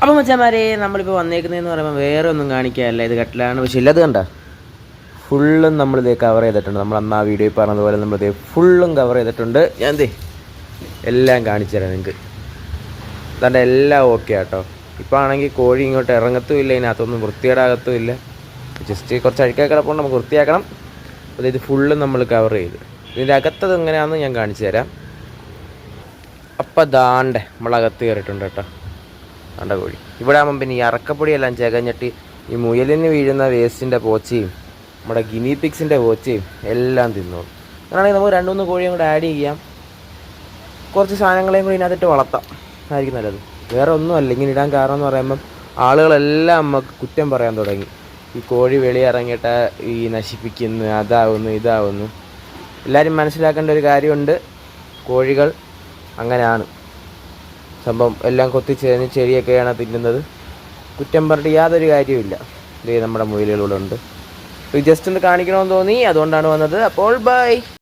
അപ്പോൾ മച്ചാമാരെ നമ്മളിപ്പോൾ വന്നേക്കുന്നതെന്ന് പറയുമ്പോൾ വേറെ ഒന്നും കാണിക്കാനല്ല. ഇത് കട്ടിലാണ്. പക്ഷേ ഇല്ലത് കണ്ട? ഫുള്ളും നമ്മളിത് കവർ ചെയ്തിട്ടുണ്ട്. നമ്മൾ അന്ന് ആ വീഡിയോയിൽ പറഞ്ഞതുപോലെ നമ്മൾ നമ്മളിത് ഫുള്ളും കവർ ചെയ്തിട്ടുണ്ട്. ഞാൻ എന്തേ എല്ലാം കാണിച്ചുതരാം നിങ്ങൾക്ക്. തന്റെ എല്ലാം ഓക്കെ ആട്ടോ. ഇപ്പോൾ ആണെങ്കിൽ കോഴി ഇങ്ങോട്ട് ഇറങ്ങത്തും ഇല്ല ഇതിനകത്തൊന്നും വൃത്തികേടാകത്തും ഇല്ല. ജസ്റ്റ് കുറച്ച് അഴുക്കൊക്കെ കിടപ്പുണ്ട് നമുക്ക് വൃത്തിയാക്കണം. അപ്പോൾ ഇത് ഫുള്ളും നമ്മൾ കവർ ചെയ്ത്. ഇതിന്റെ അകത്തത് എങ്ങനെയാണെന്ന് ഞാൻ കാണിച്ചു തരാം. അപ്പം ദാണ്ടെ നമ്മളകത്ത് കയറിയിട്ടുണ്ട് കേട്ടോ. ദാണ്ട കോഴി ഇവിടെ ആകുമ്പം പിന്നെ ഈ അറക്കപ്പൊടിയെല്ലാം ചകഞ്ഞിട്ട് ഈ മുയലിന് വീഴുന്ന വേസ്റ്റിന്റെ പോച്ചയും നമ്മുടെ ഗിനി പിക്സിന്റെ പോച്ചയും എല്ലാം തിന്നോളും. അങ്ങനെയാണെങ്കിൽ നമുക്ക് രണ്ട് മൂന്ന് കോഴിയും കൂടെ ആഡ് ചെയ്യാം. കുറച്ച് സാധനങ്ങളെയും കൂടി ഇതിനകത്തിട്ട് വളർത്താം. അതായിരിക്കും നല്ലത്. വേറെ ഒന്നുമല്ല ഇങ്ങനെ ഇടാൻ കാരണം എന്ന് പറയുമ്പം ആളുകളെല്ലാം നമുക്ക് കുറ്റം പറയാൻ തുടങ്ങി. ഈ കോഴി വെളിയിറങ്ങിയിട്ട് ഈ നശിപ്പിക്കുന്നു അതാവുന്നു ഇതാവുന്നു. എല്ലാവരും മനസ്സിലാക്കേണ്ട ഒരു കാര്യമുണ്ട്. കോഴികൾ അങ്ങനെയാണ്. സംഭവം എല്ലാം കൊത്തിച്ചേർന്ന് ചെടിയൊക്കെയാണ് തിന്നുന്നത്. കുറ്റം പറഞ്ഞിട്ട് യാതൊരു കാര്യവുമില്ല. ഇതേ നമ്മുടെ മുയലുകളുണ്ട് ഇത് ജസ്റ്റ് ഒന്ന് കാണിക്കണമെന്ന് തോന്നി അതുകൊണ്ടാണ് വന്നത്. അപ്പോൾ ബൈ